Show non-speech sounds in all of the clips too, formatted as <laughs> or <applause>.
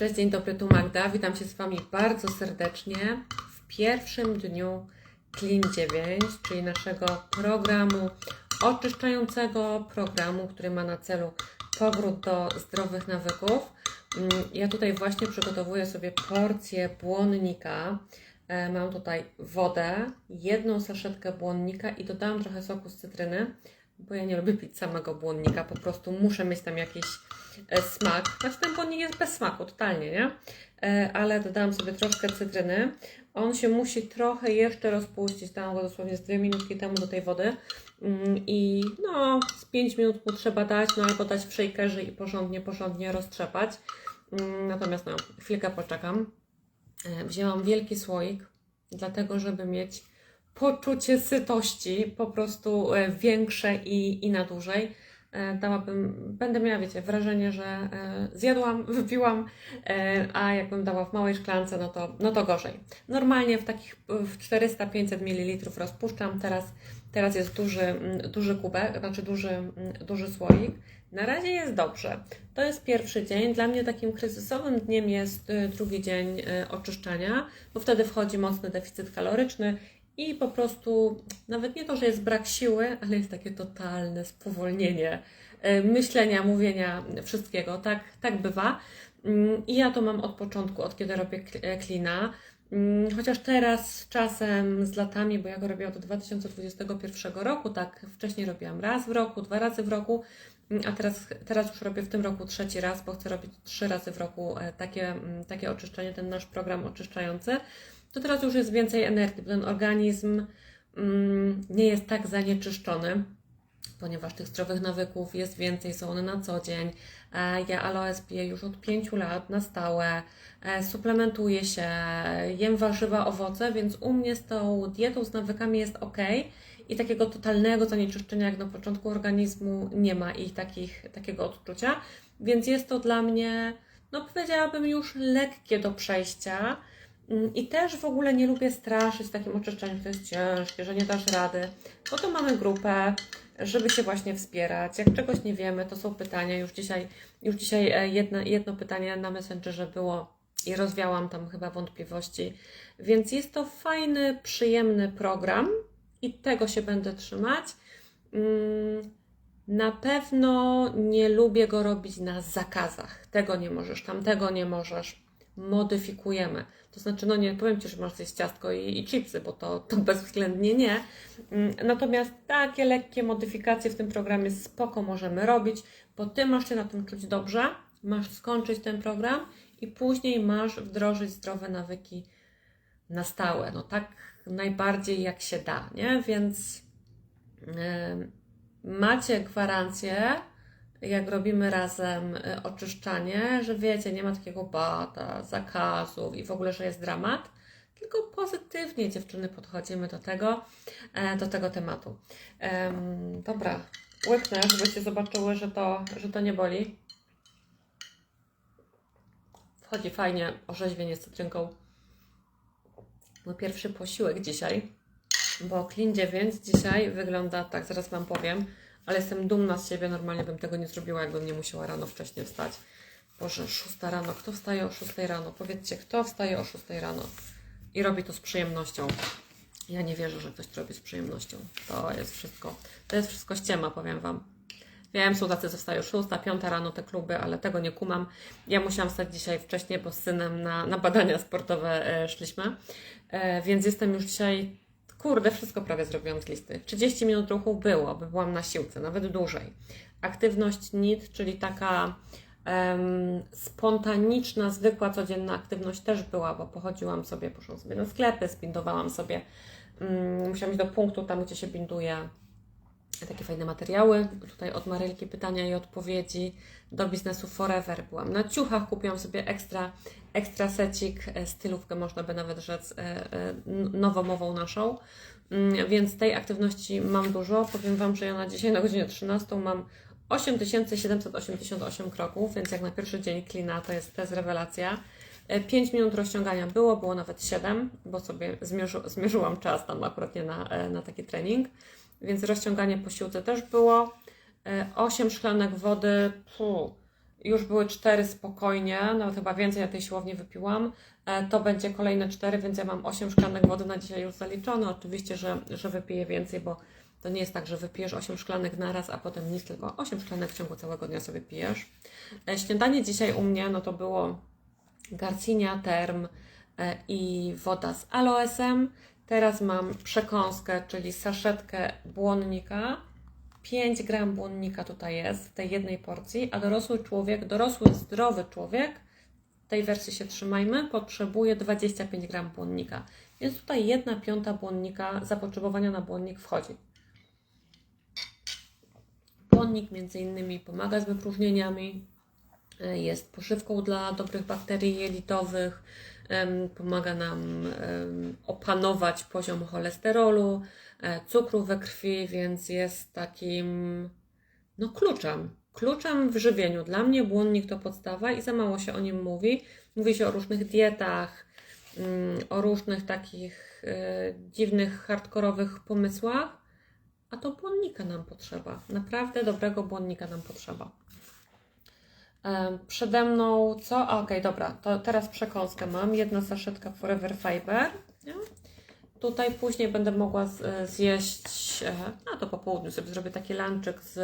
Cześć, dzień dobry, tu Magda. Witam się z Wami bardzo serdecznie w pierwszym dniu Clean 9, czyli naszego programu oczyszczającego, programu, który ma na celu powrót do zdrowych nawyków. Mm, Ja tutaj właśnie przygotowuję sobie porcję błonnika. E, Mam tutaj wodę, jedną saszetkę błonnika i dodałam trochę soku z cytryny, bo ja nie lubię pić samego błonnika, po prostu muszę mieć tam jakiś e, smak. Znaczy ten błonnik jest bez smaku, totalnie, nie? E, Ale dodałam sobie troszkę cytryny. On się musi trochę jeszcze rozpuścić, dałam go dosłownie z 2 minutki temu do tej wody Mm, i no z 5 minut mu trzeba dać, no albo dać w shakerze i porządnie, porządnie roztrzepać. Mm, Natomiast no, chwilkę poczekam. E, Wzięłam wielki słoik, dlatego żeby mieć poczucie sytości, po prostu e, większe i, i na dłużej. E, Dałabym, będę miała, wiecie, wrażenie, że e, zjadłam, <laughs> wypiłam, e, a jakbym dała w małej szklance, no to, no to gorzej. Normalnie w takich w 400-500 ml rozpuszczam, teraz, teraz jest duży, mm, duży kubek, znaczy duży, mm, duży słoik. Na razie jest dobrze. To jest pierwszy dzień. Dla mnie takim kryzysowym dniem jest drugi dzień oczyszczania, bo wtedy wchodzi mocny deficyt kaloryczny i po prostu nawet nie to, że jest brak siły, ale jest takie totalne spowolnienie y, myślenia, mówienia, wszystkiego. Tak, tak bywa. Mm, I ja to mam od początku, od kiedy robię kl- klina. Mm, Chociaż teraz czasem, z latami, bo ja go robię od 2021 roku, tak wcześniej robiłam raz w roku, dwa razy w roku, mm, a teraz, teraz już robię w tym roku trzeci raz, bo chcę robić trzy razy w roku e, takie, takie oczyszczenie, ten nasz program oczyszczający, to teraz już jest więcej energii, ten organizm mm, nie jest tak zanieczyszczony, ponieważ tych zdrowych nawyków jest więcej, są one na co dzień. E, Ja aloes piję już od 5 lat na stałe, e, suplementuję się, jem warzywa, owoce, więc u mnie z tą dietą, z nawykami jest ok. I takiego totalnego zanieczyszczenia jak na początku organizmu nie ma i takich, takiego odczucia. Więc jest to dla mnie, no powiedziałabym już lekkie do przejścia. Mm, I też w ogóle nie lubię straszyć takim oczyszczaniem, że to jest ciężkie, że nie dasz rady. Po to mamy grupę, żeby się właśnie wspierać. Jak czegoś nie wiemy, to są pytania. Już dzisiaj, już dzisiaj e, jedno, jedno pytanie na Messengerze było i rozwiałam tam chyba wątpliwości. Więc jest to fajny, przyjemny program i tego się będę trzymać. Mm, Na pewno nie lubię go robić na zakazach. Tego nie możesz, tamtego nie możesz. Modyfikujemy. To znaczy, no nie powiem Ci, że masz zjeść ciastko i, i chipsy, bo to, to <laughs> bezwzględnie nie. Mm, Natomiast takie lekkie modyfikacje w tym programie spoko możemy robić, bo Ty masz się na tym czuć dobrze, masz skończyć ten program i później masz wdrożyć zdrowe nawyki na stałe. No tak najbardziej jak się da, nie? Więc em, macie gwarancję, jak robimy razem y, oczyszczanie, że wiecie, nie ma takiego bata, zakazów i w ogóle, że jest dramat, tylko pozytywnie dziewczyny podchodzimy do tego, e, do tego tematu. Em, dobra, łyknę, żebyście zobaczyły, że to, że to nie boli. Wchodzi fajnie orzeźwienie z cytrynką. Mój pierwszy posiłek dzisiaj, bo Clean 9 dzisiaj wygląda tak, zaraz Wam powiem, ale jestem dumna z siebie, normalnie bym tego nie zrobiła, jakbym nie musiała rano wcześniej wstać. Boże, 6 rano, kto wstaje o 6 rano? Powiedzcie, kto wstaje o 6 rano i robi to z przyjemnością? Ja nie wierzę, że ktoś to robi z przyjemnością. To jest wszystko, to jest wszystko ściema, powiem Wam. Wiem, są tacy, co wstają 6, 5 rano te kluby, ale tego nie kumam. Ja musiałam wstać dzisiaj wcześniej, bo z synem na, na badania sportowe e, szliśmy, e, więc jestem już dzisiaj, kurde, wszystko prawie zrobiłam z listy. 30 minut ruchu było, by byłam na siłce, nawet dłużej. Aktywność NIT, czyli taka em, spontaniczna, zwykła, codzienna aktywność też była, bo pochodziłam sobie, poszłam sobie na sklepy, spindowałam sobie, mm, musiałam iść do punktu tam, gdzie się binduje takie fajne materiały. Tutaj od Marylki pytania i odpowiedzi do biznesu Forever. Byłam na ciuchach, kupiłam sobie ekstra, ekstra secik, e, stylówkę można by nawet rzec e, e, nowomową naszą. Mm, Więc tej aktywności mam dużo. Powiem Wam, że ja na dzisiaj na godzinę 13 mam 8788 kroków, więc jak na pierwszy dzień klina to jest, to jest rewelacja. 5 minut rozciągania było, było nawet 7, bo sobie zmierzy, zmierzyłam czas tam akurat nie na, e, na taki trening. Więc rozciąganie po siłce też było. 8 szklanek wody, puh, już były cztery spokojnie, nawet chyba więcej na tej siłowni wypiłam. E, To będzie kolejne cztery, więc ja mam 8 szklanek wody na dzisiaj już zaliczone. Oczywiście, że, że wypiję więcej, bo to nie jest tak, że wypijesz 8 szklanek na raz, a potem nic, tylko 8 szklanek w ciągu całego dnia sobie pijesz. E, Śniadanie dzisiaj u mnie, no to było garcinia, term e, i woda z aloesem. Teraz mam przekąskę, czyli saszetkę błonnika. 5 gram błonnika tutaj jest w tej jednej porcji, a dorosły człowiek, dorosły, zdrowy człowiek, tej wersji się trzymajmy, potrzebuje 25 gram błonnika. Więc tutaj jedna piąta błonnika, zapotrzebowania na błonnik wchodzi. Błonnik między innymi pomaga z wypróżnieniami, jest pożywką dla dobrych bakterii jelitowych, pomaga nam opanować poziom cholesterolu, e, cukru we krwi, więc jest takim no kluczem. Kluczem w żywieniu. Dla mnie błonnik to podstawa i za mało się o nim mówi. Mówi się o różnych dietach, mm, o różnych takich e, dziwnych, hardkorowych pomysłach, a to błonnika nam potrzeba. Naprawdę dobrego błonnika nam potrzeba. E, Przede mną co? Okej, dobra, to teraz przekąskę mam. Jedna saszetka Forever Fiber. Nie? Tutaj później będę mogła z, zjeść, e, a to po południu sobie zrobię taki lanczyk z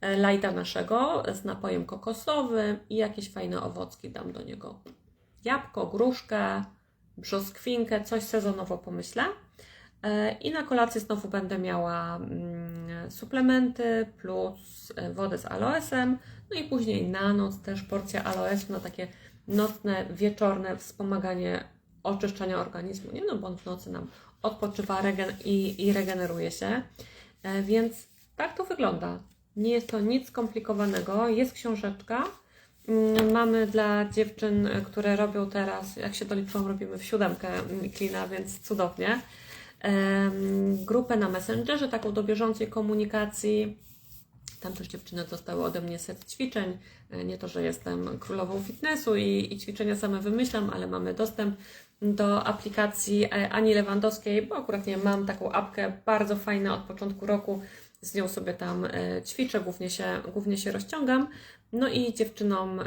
e, lajta naszego, z napojem kokosowym i jakieś fajne owocki dam do niego. Jabłko, gruszkę, brzoskwinkę, coś sezonowo pomyślę. E, I na kolację znowu będę miała mm, suplementy plus e, wodę z aloesem. No i później na noc też porcja aloesu na takie nocne, wieczorne wspomaganie oczyszczania organizmu. Nie no, bo w nocy nam odpoczywa i, i regeneruje się. E, Więc tak to wygląda. Nie jest to nic skomplikowanego. Jest książeczka. Mm, Mamy dla dziewczyn, które robią teraz, jak się doliczyłam, robimy w siódemkę mm, klina, więc cudownie. Grupę na Messengerze, taką do bieżącej komunikacji. Tam też dziewczyny dostały ode mnie set ćwiczeń. E, Nie to, że jestem królową fitnessu i, i ćwiczenia same wymyślam, ale mamy dostęp do aplikacji e, Ani Lewandowskiej, bo akurat nie mam taką apkę, bardzo fajna od początku roku. Z nią sobie tam e, ćwiczę, głównie się, głównie się rozciągam. No i dziewczynom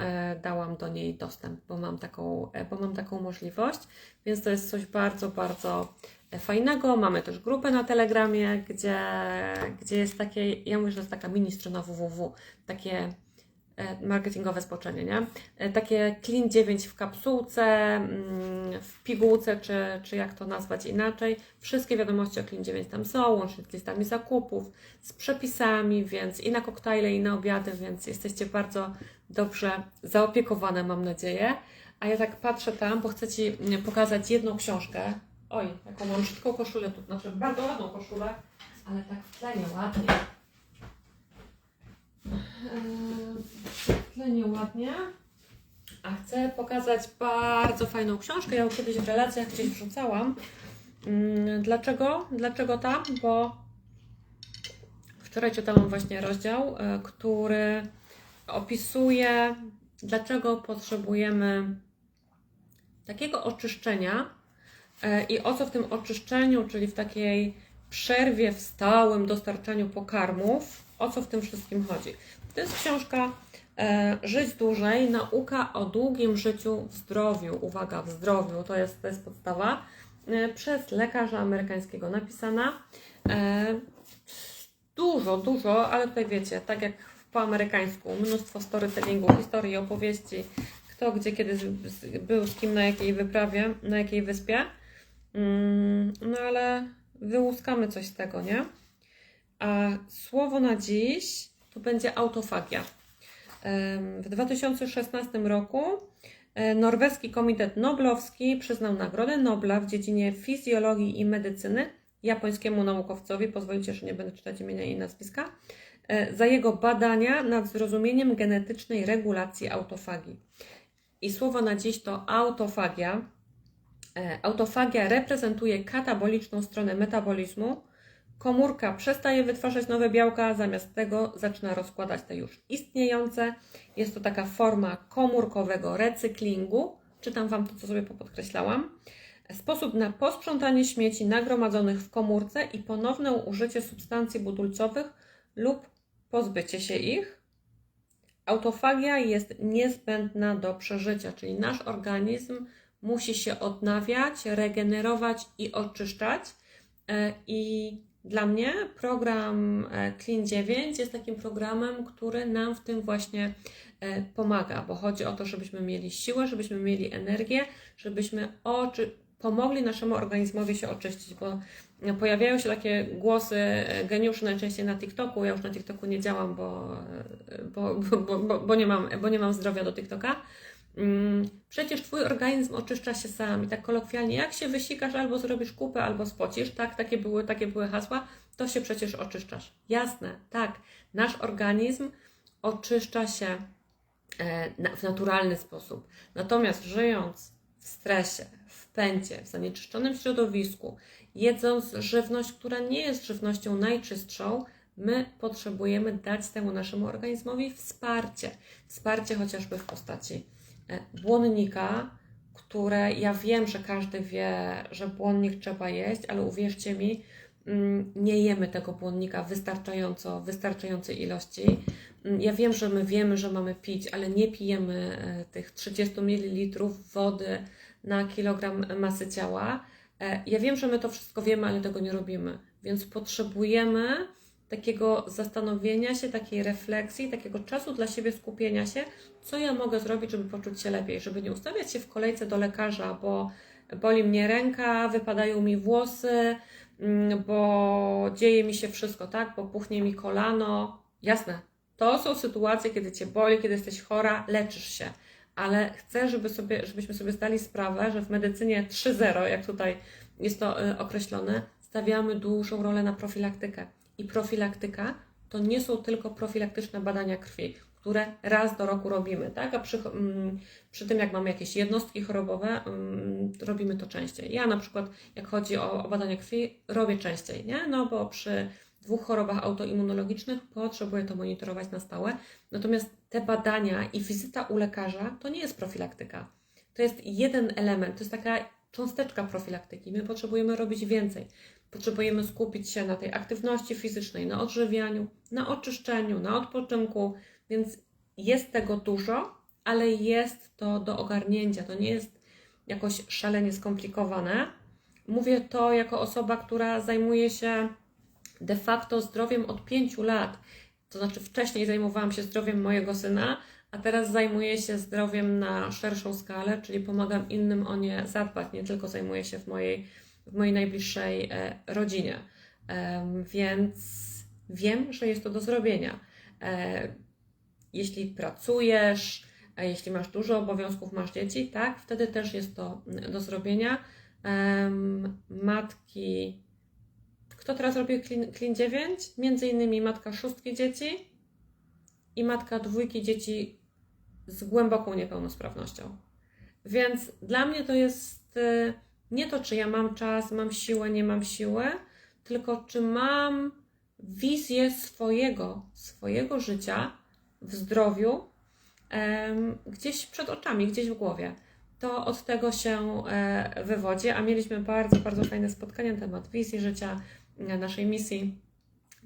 dałam do niej dostęp, bo mam taką, bo mam taką możliwość, więc to jest coś bardzo, bardzo fajnego. Mamy też grupę na Telegramie, gdzie, gdzie jest takie, ja mówię, że to jest taka mini strona www, takie e, marketingowe spoczenie, nie? E, Takie Clean 9 w kapsułce, mm, w pigułce, czy, czy jak to nazwać inaczej. Wszystkie wiadomości o Clean 9 tam są, łącznie z listami zakupów, z przepisami, więc i na koktajle, i na obiady, więc jesteście bardzo dobrze zaopiekowane, mam nadzieję. A ja tak patrzę tam, bo chcę Ci mm, pokazać jedną książkę. Oj, jaką mam szybką koszulę tu, znaczy bardzo ładną koszulę, ale tak w tle nieładnie. Eee, w tle nieładnie. A chcę pokazać bardzo fajną książkę. Ja ją kiedyś w relacjach gdzieś wrzucałam. Mm, Dlaczego? Dlaczego tam? Bo wczoraj czytałam właśnie rozdział, e, który opisuje, dlaczego potrzebujemy takiego oczyszczenia i o co w tym oczyszczeniu, czyli w takiej przerwie w stałym dostarczaniu pokarmów, o co w tym wszystkim chodzi. To jest książka e, Żyć dłużej, nauka o długim życiu w zdrowiu. Uwaga, w zdrowiu, to jest, to jest podstawa. E, przez lekarza amerykańskiego napisana. E, dużo, dużo, ale tutaj wiecie, tak jak po amerykańsku, mnóstwo storytellingu, historii, opowieści, kto gdzie kiedy był, z kim na jakiej wyprawie, na jakiej wyspie. Mm, no ale wyłuskamy coś z tego, nie? A słowo na dziś to będzie autofagia. W 2016 roku e, Norweski Komitet Noblowski przyznał Nagrodę Nobla w dziedzinie fizjologii i medycyny japońskiemu naukowcowi, pozwolicie, że nie będę czytać imienia i nazwiska, e, za jego badania nad zrozumieniem genetycznej regulacji autofagii. I słowo na dziś to autofagia. E, Autofagia reprezentuje kataboliczną stronę metabolizmu. Komórka przestaje wytwarzać nowe białka, zamiast tego zaczyna rozkładać te już istniejące. Jest to taka forma komórkowego recyklingu. Czytam Wam to, co sobie podkreślałam. Sposób na posprzątanie śmieci nagromadzonych w komórce i ponowne użycie substancji budulcowych lub pozbycie się ich. autofagia jest niezbędna do przeżycia, czyli nasz organizm musi się odnawiać, regenerować i oczyszczać. E, I dla mnie program e, Clean 9 jest takim programem, który nam w tym właśnie e, pomaga, bo chodzi o to, żebyśmy mieli siłę, żebyśmy mieli energię, żebyśmy oczy, pomogli naszemu organizmowi się oczyścić, bo pojawiają się takie głosy geniuszy najczęściej na TikToku. Ja już na TikToku nie działam, bo, bo, bo, bo, bo nie, mam, bo nie mam zdrowia do TikToka. Mm, przecież Twój organizm oczyszcza się sam i tak kolokwialnie, jak się wysikasz, albo zrobisz kupę, albo spocisz, tak, takie były, takie były hasła, to się przecież oczyszczasz. Jasne, tak, nasz organizm oczyszcza się e, w naturalny sposób. Natomiast żyjąc w stresie, w pędzie, w zanieczyszczonym środowisku, jedząc żywność, która nie jest żywnością najczystszą, my potrzebujemy dać temu naszemu organizmowi wsparcie. Wsparcie chociażby w postaci błonnika, które ja wiem, że każdy wie, że błonnik trzeba jeść, ale uwierzcie mi, mm, nie jemy tego błonnika wystarczająco, wystarczającej ilości. Mm, ja wiem, że my wiemy, że mamy pić, ale nie pijemy e, tych 30 ml wody na kilogram masy ciała. E, ja wiem, że my to wszystko wiemy, ale tego nie robimy, więc potrzebujemy takiego zastanowienia się, takiej refleksji, takiego czasu dla siebie, skupienia się, co ja mogę zrobić, żeby poczuć się lepiej, żeby nie ustawiać się w kolejce do lekarza, bo boli mnie ręka, wypadają mi włosy, mm, bo dzieje mi się wszystko, tak, bo puchnie mi kolano. Jasne, to są sytuacje, kiedy cię boli, kiedy jesteś chora, leczysz się. Ale chcę, żeby sobie, żebyśmy sobie zdali sprawę, że w medycynie 3.0, jak tutaj jest to y, określone, stawiamy dużą rolę na profilaktykę i profilaktyka to nie są tylko profilaktyczne badania krwi, które raz do roku robimy, tak? A przy, mm, przy tym, jak mamy jakieś jednostki chorobowe, mm, robimy to częściej. Ja na przykład, jak chodzi o, o badania krwi, robię częściej, nie? No bo przy dwóch chorobach autoimmunologicznych potrzebuję to monitorować na stałe. Natomiast te badania i wizyta u lekarza to nie jest profilaktyka. To jest jeden element, to jest taka cząsteczka profilaktyki. My potrzebujemy robić więcej. Potrzebujemy skupić się na tej aktywności fizycznej, na odżywianiu, na oczyszczeniu, na odpoczynku, więc jest tego dużo, ale jest to do ogarnięcia. To nie jest jakoś szalenie skomplikowane. Mówię to jako osoba, która zajmuje się de facto zdrowiem od pięciu lat. To znaczy, wcześniej zajmowałam się zdrowiem mojego syna, a teraz zajmuję się zdrowiem na szerszą skalę, czyli pomagam innym o nie zadbać, nie tylko zajmuję się w mojej w mojej najbliższej e, rodzinie. Więc wiem, że jest to do zrobienia. E, jeśli pracujesz, jeśli masz dużo obowiązków, masz dzieci, tak, wtedy też jest to do zrobienia. Matki, kto teraz robi Clean, clean 9? Między innymi matka szóstki dzieci i matka dwójki dzieci z głęboką niepełnosprawnością. Więc dla mnie to jest e, nie to, czy ja mam czas, mam siłę, nie mam siłę, tylko czy mam wizję swojego, swojego życia w zdrowiu um, gdzieś przed oczami, gdzieś w głowie. To od tego się e, wywodzi, a mieliśmy bardzo, bardzo fajne spotkanie na temat wizji życia, naszej misji.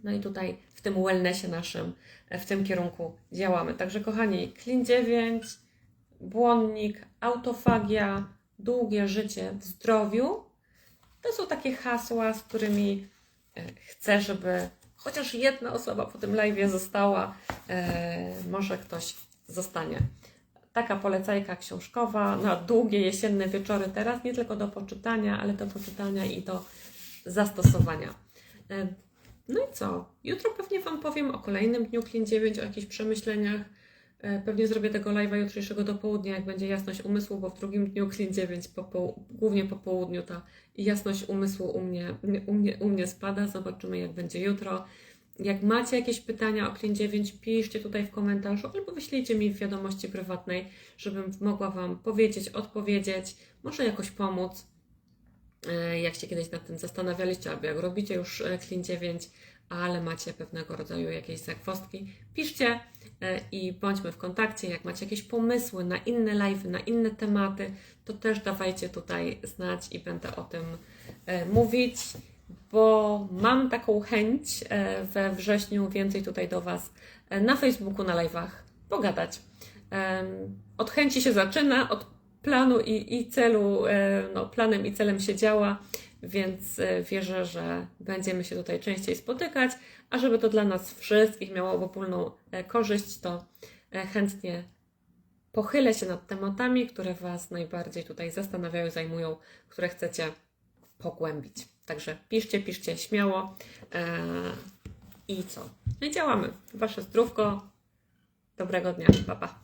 No i tutaj w tym wellnessie naszym, e, w tym kierunku działamy. Także kochani, Clean 9, błonnik, autofagia, długie życie w zdrowiu, to są takie hasła, z którymi e, chcę, żeby chociaż jedna osoba po tym live została, e, może ktoś zostanie. Taka polecajka książkowa na długie jesienne wieczory teraz, nie tylko do poczytania, ale do poczytania i do zastosowania. No i co? Jutro pewnie Wam powiem o kolejnym dniu Klin 9, o jakichś przemyśleniach E, pewnie zrobię tego live'a jutrzejszego do południa, jak będzie jasność umysłu, bo w drugim dniu Clean 9, po, po, głównie po południu ta jasność umysłu u mnie, u, mnie, u mnie spada. Zobaczymy, jak będzie jutro. Jak macie jakieś pytania o Clean 9, piszcie tutaj w komentarzu albo wyślijcie mi w wiadomości prywatnej, żebym mogła Wam powiedzieć, odpowiedzieć, może jakoś pomóc. E, jak się kiedyś nad tym zastanawialiście, albo jak robicie już Clean e, 9, ale macie pewnego rodzaju jakieś zakwostki, piszcie e, i bądźmy w kontakcie. Jak macie jakieś pomysły na inne live, na inne tematy, to też dawajcie tutaj znać i będę o tym mówić, bo mam taką chęć we wrześniu więcej tutaj do Was na Facebooku, na live'ach pogadać. Od chęci się zaczyna, od planu i, i celu, e, no, planem i celem się działa, więc e, wierzę, że będziemy się tutaj częściej spotykać, a żeby to dla nas wszystkich miało obopólną e, korzyść, to chętnie pochylę się nad tematami, które Was najbardziej tutaj zastanawiają, zajmują, które chcecie pogłębić. Także piszcie, piszcie śmiało i co? No i działamy. Wasze zdrówko. Dobrego dnia. Pa, pa.